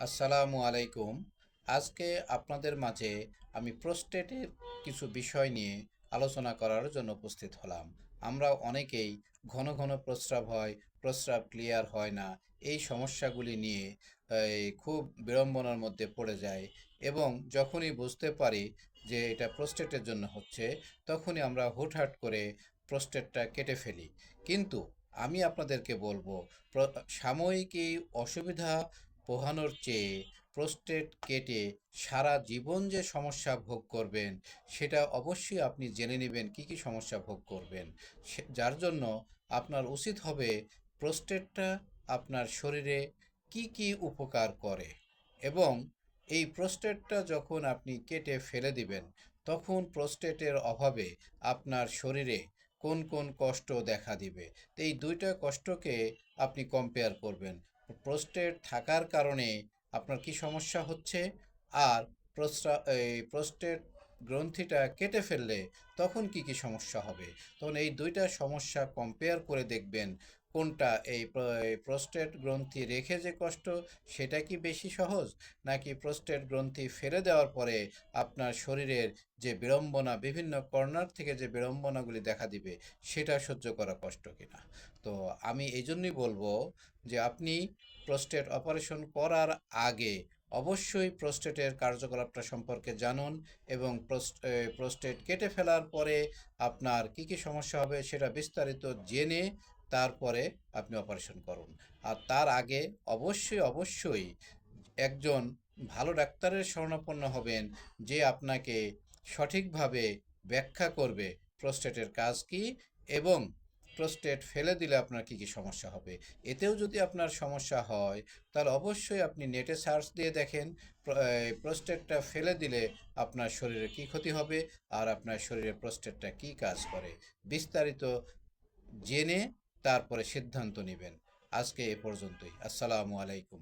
আসসালামু আলাইকুম। আজকে আপনাদের মাঝে আমি প্রোস্টেটের কিছু বিষয় নিয়ে আলোচনা করার জন্য উপস্থিত হলাম। আমরা অনেকেই ঘন ঘন প্রস্রাব হয়, প্রস্রাব ক্লিয়ার হয় না। এই সমস্যাগুলি নিয়ে খুব বিড়ম্বনার মধ্যে পড়ে যায় এবং যখনই বুঝতে পারি যে এটা প্রোস্টেটের জন্য হচ্ছে, তখনই আমরা হুটহাট করে প্রোস্টেটটা কেটে ফেলি। কিন্তু আমি আপনাদেরকে বলব সাময়িক এই অসুবিধা পোহানোর চেয়ে প্রোস্টেট কেটে সারা জীবন যে সমস্যা ভোগ করবেন, সেটা অবশ্যই আপনি জেনে নেবেন কি কি সমস্যা ভোগ করবেন। যার জন্য আপনার উচিত হবে প্রোস্টেটটা আপনার শরীরে কি কি উপকার করে এবং এই প্রোস্টেটটা যখন আপনি কেটে ফেলে দিবেন, তখন প্রোস্টেটের অভাবে আপনার শরীরে কোন কোন কষ্ট দেখা দিবে। এই দুইটা কষ্টকে আপনি কম্পেয়ার করবেন। প্রোস্টেট থাকার কারণে আপনার কি সমস্যা হচ্ছে? আর এই প্রোস্টেট গ্রন্থিটা কেটে ফেললে তখন কি কি সমস্যা হবে? তখন এই দুইটা সমস্যা কম্পেয়ার করে দেখবেন কোনটা? এই প্র- এই প্রোস্টেট গ্রন্থি রেখে যে কষ্ট, সেটা কি বেশি সহজ? নাকি প্রোস্টেট গ্রন্থি ফেলে দেওয়ার পরে আপনার শরীরের যে বিড়ম্বনা, বিভিন্ন কর্নার থেকে যে বিড়ম্বনাগুলি দেখা দিবে, সেটা সহ্য করা কষ্ট কিনা? তো আমি এই জন্যই বলব যে আপনি প্রোস্টেট অপারেশন করার আগে অবশ্যই প্রোস্টেটের কার্যকলাপটা সম্পর্কে জানুন এবং প্রোস্টেট কেটে ফেলার পরে আপনার কি কি সমস্যা হবে সেটা বিস্তারিত জেনে তারপরে আপনি অপারেশন করুন। আর তার আগে অবশ্যই অবশ্যই একজন ভালো ডাক্তারের শরণাপন্ন হবেন যে আপনাকে সঠিকভাবে ব্যাখ্যা করবে প্রোস্টেটের কাজ কি এবং প্রোস্টেট ফেলে দিলে আপনার কি কি সমস্যা হবে। এতেও যদি আপনার সমস্যা হয়, তাহলে অবশ্যই আপনি নেটে সার্চ দিয়ে দেখেন প্রোস্টেটটা ফেলে দিলে আপনার শরীরে কি ক্ষতি হবে আর আপনার শরীরে প্রোস্টেটটা কি কাজ করে। বিস্তারিত জেনে তারপরে সিদ্ধান্ত নেবেন। আজকে এ পর্যন্তই। আসসালামু আলাইকুম।